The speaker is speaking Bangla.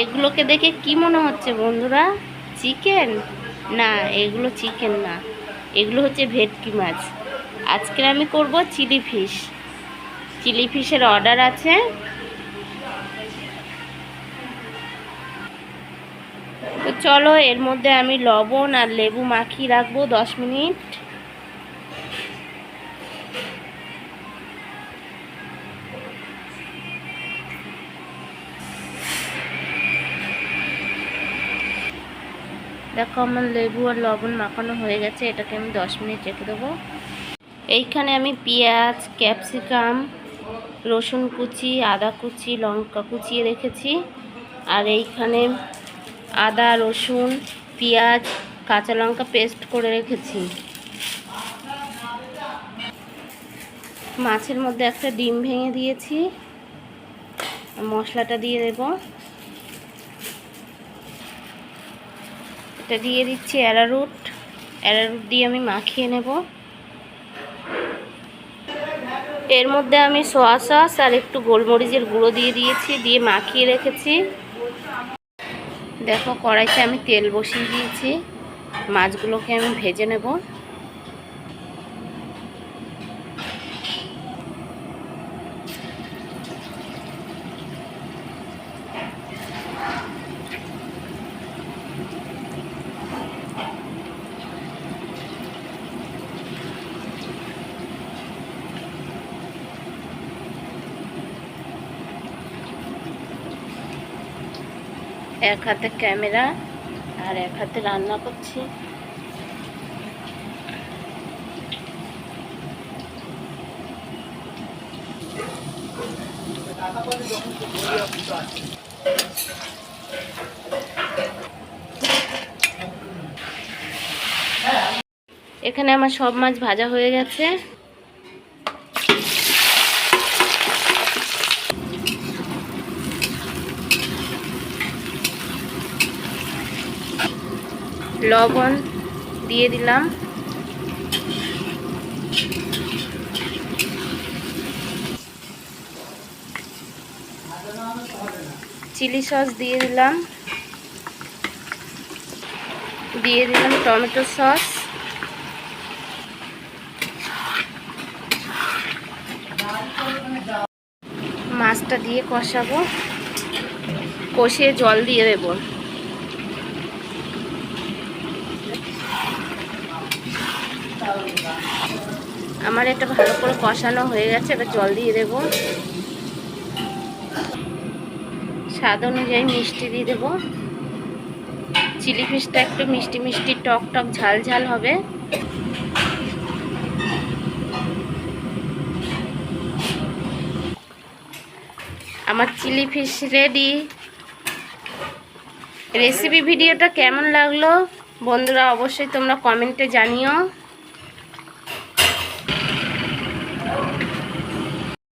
এগুলোকে দেখে কি মনে হচ্ছে বন্ধুরা? চিকেন না, এগুলো চিকেন না। এগুলো হচ্ছে ভেটকি মাছ। আজকে আমি করব চিলি ফিশ চিলি ফিশের অর্ডার আছে। তো চলো, এর মধ্যে আমি লবণ আর লেবু মাখিয়ে রাখব দশ মিনিট। দেখো আমার লেবু আর লবণ মাখানো হয়ে গেছে, এটাকে আমি দশ মিনিট রেখে দেবো। এইখানে আমি পেঁয়াজ, ক্যাপসিকাম, রসুন কুচি, আদা কুচি, লঙ্কা কুচিয়ে রেখেছি। আর এইখানে আদা, রসুন, পেঁয়াজ, কাঁচা লঙ্কা পেস্ট করে রেখেছি। মাছের মধ্যে একটা ডিম ভেঙে দিয়েছি। মশলাটা দিয়ে দেব। এটা দিয়ে দিচ্ছি অ্যারারুট অ্যারারুট দিয়ে আমি মাখিয়ে নেব। এর মধ্যে আমি সোয়া সস আর একটু গোলমরিচের গুঁড়ো দিয়ে দিয়েছি, দিয়ে মাখিয়ে রেখেছি। দেখো, কড়াইতে আমি তেল বসিয়ে দিয়েছি। মাছগুলোকে আমি ভেজে নেব। এক হাতে ক্যামেরা আর এক হাতে রান্না করছি। এখানে আমার সব মাছ ভাজা হয়ে গেছে। লবণ দিয়ে দিলাম। চিলি সস দিয়ে দিলাম। দিয়ে দিলাম টমেটো সস। মাছটা দিয়ে কষাবো। কষিয়ে জল দিয়ে দেবো। আমার এটা ভালো করে কষানো হয়ে গেছে, এবার জল দিয়ে দেবো। স্বাদ অনুযায়ী মিষ্টি দিয়ে দেবো। চিলি ফিশটা একটু মিষ্টি মিষ্টি টক টক ঝাল ঝাল হবে। আমার চিলি ফিশ রেডি। রেসিপি ভিডিওটা কেমন লাগল? বন্ধুরা অবশ্যই তোমরা কমেন্টে জানিও।